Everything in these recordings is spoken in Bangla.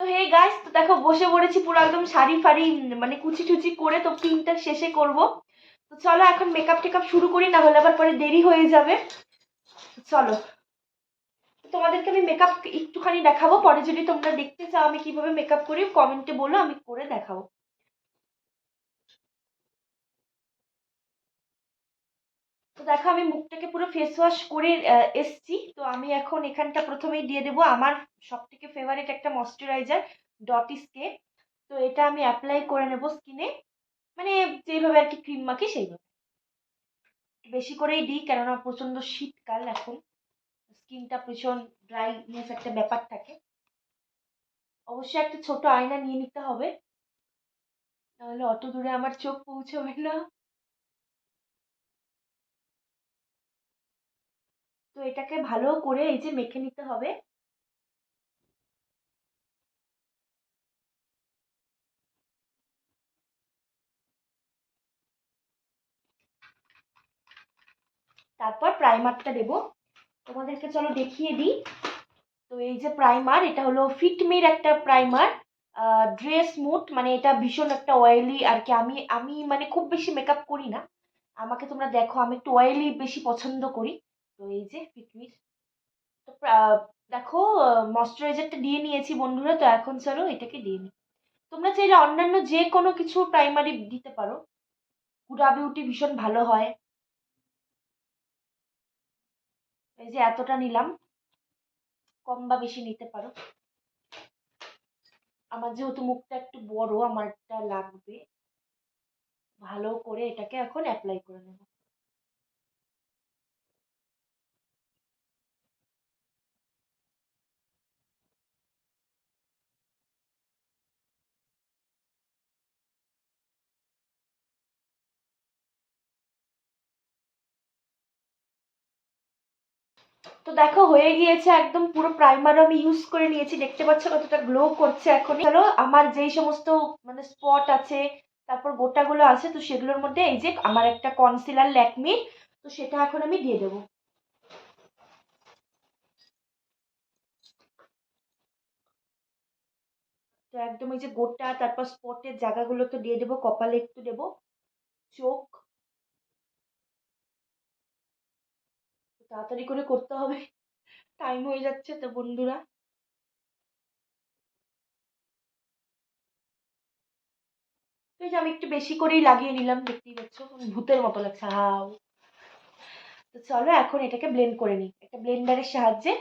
তো হে গাইস তো দেখো, বসে পড়েছি পুরো একদম শাড়ি ফাড়ি মানে কুচি টুচি করে, তো পিনটা শেষে করব। তো চলো এখন মেকআপ টেকআপ শুরু করি, না হলে আবার পরে দেরি হয়ে যাবে। চলো। তোমাদেরকে আমি মেকআপ একটুখানি দেখাবো, পরে যদি তোমরা দেখতে চাও আমি কীভাবে মেকআপ করি কমেন্টে বলো, আমি করে দেখাবো। তো দেখো, আমি মুখটাকে পুরো ফেস ওয়াশ করে এসছি। তো আমি এখন এখানটা প্রথমেই দিয়ে দেবো আমার সব থেকে ফেভারিট একটা ময়শ্চারাইজার ডটিসকে তো এটা আমি অ্যাপ্লাই করে নেব স্কিনে মানে যেভাবে আর কি ক্রিম মাখি, সেইভাবে। বেশি করেই দিই, কেননা প্রচণ্ড শীতকাল এখন। স্কিনটা ভীষণ ড্রাইনেস একটা ব্যাপার থাকে। অবশ্যই একটা ছোট আয়না নিয়ে নিতে হবে। নাহলে অত দূরে আমার চোখ পৌঁছবে না। তো এটাকে ভালো করে এই যে মেখে নিতে হবে। তারপর প্রাইমারটা দেব। তোমাদেরকে চলো দেখিয়ে দিই। তো এই যে প্রাইমার, এটা হলো ফিটমির একটা প্রাইমার ড্রেস মুড মানে এটা ভীষণ একটা অয়েলি আর কি। আমি আমি মানে খুব বেশি মেকআপ করি না। আমাকে তোমরা দেখো, আমি একটু অয়েলি বেশি পছন্দ করি। তো এই যে ফিটমির তো দেখো, ময়শ্চারাইজারটা দিয়ে নিয়েছি বন্ধুরা, তো এখন চলো এটাকে দিয়ে নিই তোমরা চাইলে অন্যান্য যে কোনো কিছু প্রাইমারি দিতে পারো। হুডা বিউটি ভীষণ ভালো হয়। এই যে এতটা নিলাম। কম বা বেশি নিতে পারো। আমার যেহেতু মুখটা একটু বড়, আমারটা লাগবে। ভালো করে এটাকে এখন অ্যাপ্লাই করে নেব। তো দেখো, হয়ে গিয়েছে একদম পুরো প্রাইমার আমি ইউজ করে নিয়েছি। দেখতে পাচ্ছ কতটা গ্লো করছে এখন। চলো, আমার যেই সমস্ত মানে স্পট আছে, তারপর গোটাগুলো আছে, তো সেগুলোর মধ্যে এই যে আমার একটা কনসিলার ল্যাকমির তো সেটা এখন আমি দিয়ে দেবো। তো একদম এই যে গোটা, তারপর স্পটের জায়গাগুলো তো দিয়ে দেবো, কপালে একটু দেবো। চোখ তাড়াতাড়ি করে করতে হবে। টাইম হয়ে যাচ্ছে তো বন্ধুরা। এই যে আমি একটু বেশি করেই লাগিয়ে নিলাম, দেখতেই পাচ্ছ ভূতের মতো লাগছে হাও তো চলো এখন এটাকে ব্লেন্ড করে নিই। একটা ব্লেন্ডারের সাহায্যে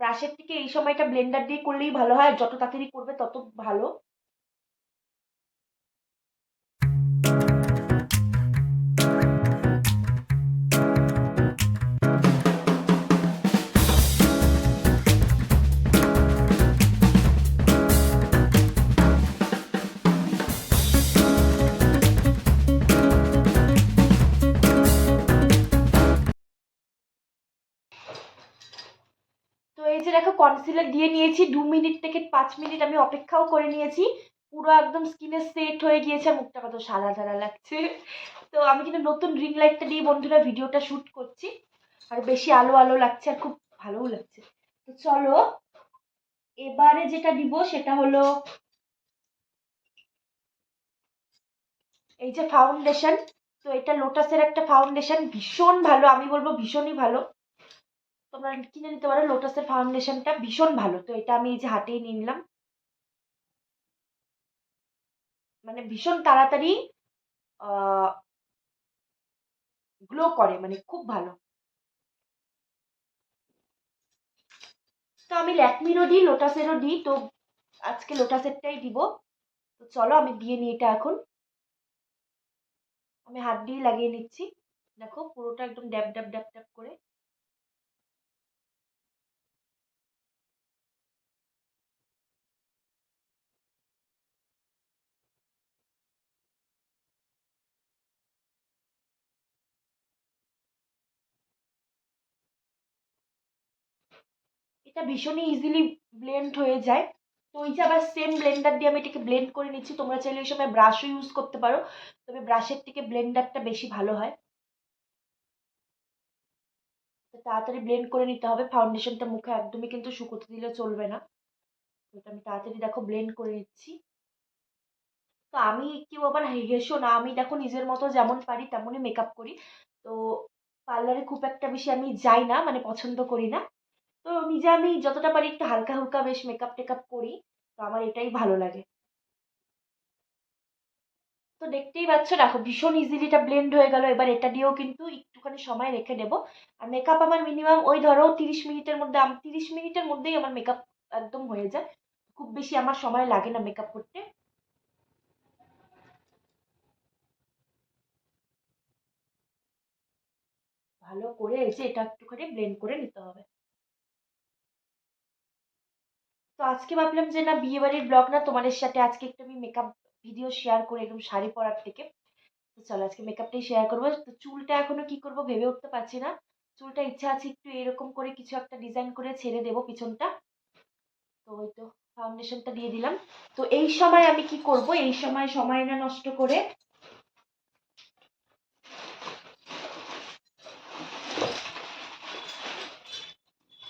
ব্রাশের থেকে এই সময়টা ব্লেন্ডার দিয়ে করলেই ভালো হয় যত তাড়াতাড়ি করবে তত ভালো। দেখো কনসিলার দিয়ে নিয়েছি, দু মিনিট থেকে পাঁচ মিনিট আমি অপেক্ষাও করে নিয়েছি। পুরো একদম স্কিনে সেট হয়ে গিয়েছে, মুখটা কত সাদা সাদা লাগছে। তো আমি কিন্তু নতুন রিং লাইটটা দিয়ে বন্ধুরা ভিডিওটা শ্যুট করছি। আর বেশি আলো আলো লাগছে আর খুব ভালোও লাগছে। তো চলো, এবারে যেটা দিব সেটা হলো এই যে ফাউন্ডেশন তো এটা লোটাসের একটা ফাউন্ডেশন ভীষণ ভালো, আমি বলব ভীষণই ভালো। তোমরা কিনে নিতে পারো। লোটাসের ফাউন্ডেশনটা ভীষণ ভালো। তো এটা আমি এই যে হাতেই নিয়ে নিলাম। মানে ভীষণ তাড়াতাড়ি গ্লো করে। মানে খুব ভালো। তো আমি ল্যাকমিরও দিই লোটাসেরও দিই। তো আজকে লোটাসেরটাই দিব। তো চলো আমি দিয়ে নিই এটা এখন। আমি হাত দিয়ে লাগিয়ে নিচ্ছি। দেখো পুরোটা একদম ড্যাব ড্যাব ড্যাব ড্যাব করে। এটা ভীষণই ইজিলি ব্লেন্ড হয়ে যায়। তো ওই যে আবার সেম ব্লেন্ডার দিয়ে আমি এটাকে ব্লেন্ড করে নিচ্ছি, তোমরা চাইলে ওই সময় ব্রাশও ইউজ করতে পারো। তবে ব্রাশের থেকে ব্লেন্ডারটা বেশি ভালো হয়। তাড়াতাড়ি ব্লেন্ড করে নিতে হবে। ফাউন্ডেশনটা মুখে একদমই কিন্তু শুকোতে দিলে চলবে না। এটা আমি তাড়াতাড়ি দেখো ব্লেন্ড করে নিচ্ছি। তো আমি কেউ আবার হেসো না, আমি দেখো নিজের মতো যেমন পারি তেমনই মেকআপ করি। তো পার্লারে খুব একটা বেশি আমি যাই না মানে পছন্দ করি না। তো নিজে আমি যতটা পারি একটু হালকা হালকা বেশ মেকআপ টেকআপ করি, তো আমার এটাই ভালো লাগে। তো দেখতেই পাচ্ছ, দেখো ভীষণ ইজিলি এটা ব্লেন্ড হয়ে গেল। এবার এটা দিয়েও কিন্তু একটুখানি সময় রেখে দেবো। আর মেকআপ আমার মিনিমাম ওই ধরো তিরিশ মিনিটের মধ্যে তিরিশ মিনিটের মধ্যেই আমার মেকআপ একদম হয়ে যায়। খুব বেশি আমার সময় লাগে না মেকআপ করতে। ভালো করে এসে এটা একটুখানি ব্লেন্ড করে নিতে হবে। তো আজকে ভাবলাম যে না বিয়ে বাড়ির ব্লগ না, তোমাদের সাথে আজকে একটু আমি মেকআপ ভিডিও শেয়ার করে একদম শাড়ি পরার থেকে। তো চলো আজকে মেকআপটাই শেয়ার করব। তো চুলটা এখনও কি করব ভেবে উঠতে পারছি না। চুলটা ইচ্ছা আছে একটু এরকম করে কিছু একটা ডিজাইন করে ছেড়ে দেবো পিছনটা। তো ওই তো ফাউন্ডেশনটা দিয়ে দিলাম। তো এই সময় আমি কি করব? এই সময় সময় না নষ্ট করে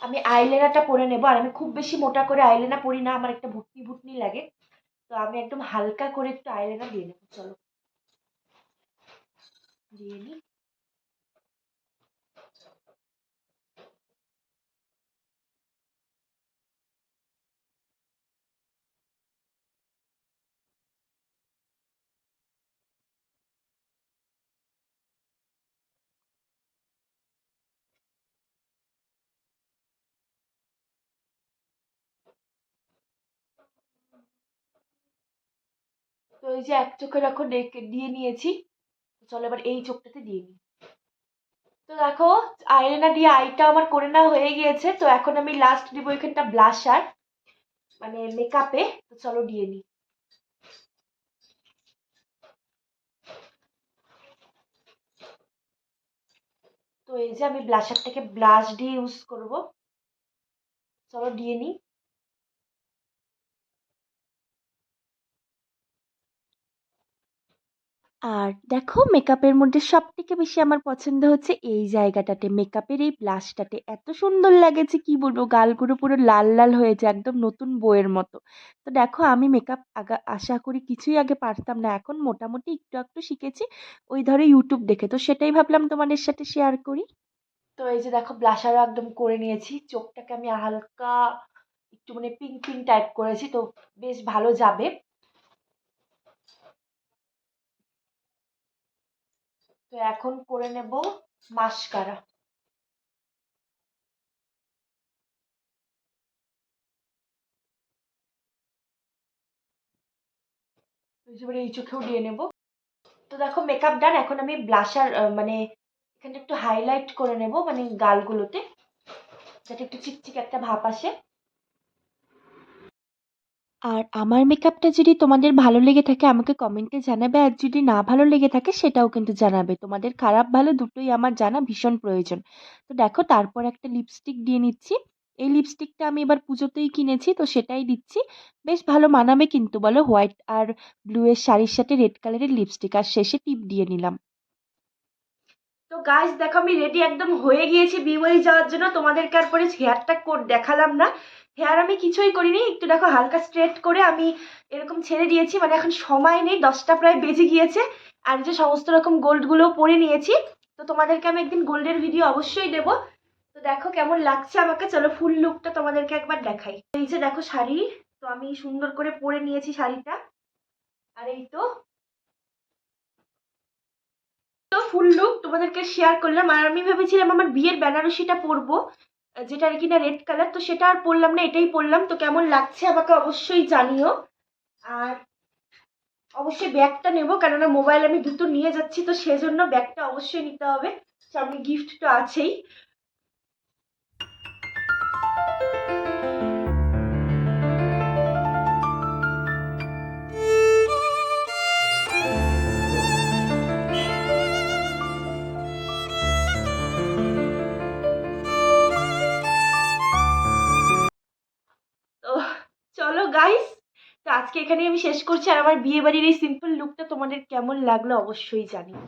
আমি আইলেনাটা পরে নেব, আর আমি খুব বেশি মোটা করে আইলেনা পরি না, আমার একটা ভুটনি ভুটনি লাগে। তো আমি একদম হালকা করে একটু আইলেনা দিয়ে নেব, চলো। দিয়ে নিই তো এই যে এক চোখের এখন দিয়ে নিয়েছি। চলো এবার এই চোখটাতে দিয়ে নিই। তো দেখো আইলাইনার দিয়ে আইটা আমার করে নেওয়া হয়ে গিয়েছে। তো এখন আমি লাস্ট দিব এখানটা ব্লাশার মানে মেকআপে তো চলো দিয়ে নিই। তো এই যে আমি ব্লাশারটাকে ব্লাশ দিয়ে ইউজ করব। চলো দিয়ে নিই। আর দেখো মেকআপের মধ্যে সব থেকে বেশি আমার পছন্দ হচ্ছে এই জায়গাটাতে। মেকআপের এই ব্লাশটাতে এত সুন্দর লাগেছে, কি বলব? গালগুলো পুরো লাল লাল হয়েছে, একদম নতুন বইয়ের মতো। তো দেখো, আমি মেকআপ আগা, আশা করি কিছুই আগে পারতাম না। এখন মোটামুটি একটু একটু শিখেছি, ওই ধরো ইউটিউব দেখে। তো সেটাই ভাবলাম তোমাদের সাথে শেয়ার করি। তো এই যে দেখো ব্লাশারও একদম করে নিয়েছি। চোখটাকে আমি হালকা একটু মানে পিঙ্ক পিঙ্ক টাইপ করেছি, তো বেশ ভালো যাবে। তো এখন করে নেব মাস্কারা। এই চোখেও দিয়ে নেব। তো দেখো মেকআপ ডান এখন আমি ব্লাশার মানে এখানটা একটু হাইলাইট করে নেব মানে গালগুলোতে, যাতে একটু চিকচিক একটা ভাব আসে। আর আমার মেকআপটা যদি তোমাদের ভালো লেগে থাকে, আমাকে কমেন্টে জানাবে। আর যদি না ভালো লেগে থাকে, সেটাও কিন্তু জানাবে। তোমাদের খারাপ, ভালো দুটোই আমার জানা ভীষণ প্রয়োজন। তো দেখো, তারপর একটা লিপস্টিক দিয়ে নিচ্ছি। এই লিপস্টিকটা আমি এবার পুজোতেই কিনেছি, তো সেটাই দিচ্ছি। বেশ ভালো মানাবে কিন্তু, বলো? হোয়াইট আর ব্লু এর শাড়ির সাথে রেড কালারের লিপস্টিক আর শেষে টিপ দিয়ে নিলাম। গাছ দেখো, আমি রেডি একদম হয়ে গিয়েছি বিয়ে যাওয়ার জন্য। তোমাদেরকে আর পরে হেয়ারটা দেখালাম না। হেয়ার আমি কিছুই করিনি, একটু দেখো, হালকা স্ট্রেট করে আমি এরকম ছেড়ে দিয়েছি। মানে এখন সময় নেই, দশটা প্রায় বেজে গিয়েছে। আর যে সমস্ত রকম গোল্ডগুলোও পরে নিয়েছি, তো তোমাদেরকে আমি একদিন গোল্ডের ভিডিও অবশ্যই দেবো। তো দেখো, কেমন লাগছে আমাকে? চলো ফুল লুকটা তোমাদেরকে একবার দেখাই। এই যে দেখো শাড়ি, তো আমি সুন্দর করে পরে নিয়েছি শাড়িটা। আর এই তো তো ফুল লুক তোমাদেরকে শেয়ার করলাম। আর আমি ভেবেছিলাম আমার বিয়ের বেনারসিটা পরবো, যেটা আর কি না রেড কালার তো সেটা আর পরলাম না, এটাই পরলাম। তো কেমন লাগছে আমাকে অবশ্যই জানিও। আর অবশ্যই ব্যাগটা নেব, কেননা মোবাইল আমি দুটো নিয়ে যাচ্ছি, তো সেজন্য ব্যাগটা অবশ্যই নিতে হবে। সামনে গিফট তো আছেই। তো আজকে এখানে আমি শেষ করছি, আর আমার বিয়ে বাড়ির এই সিম্পল লুকটা তোমাদের কেমন লাগল অবশ্যই জানিও।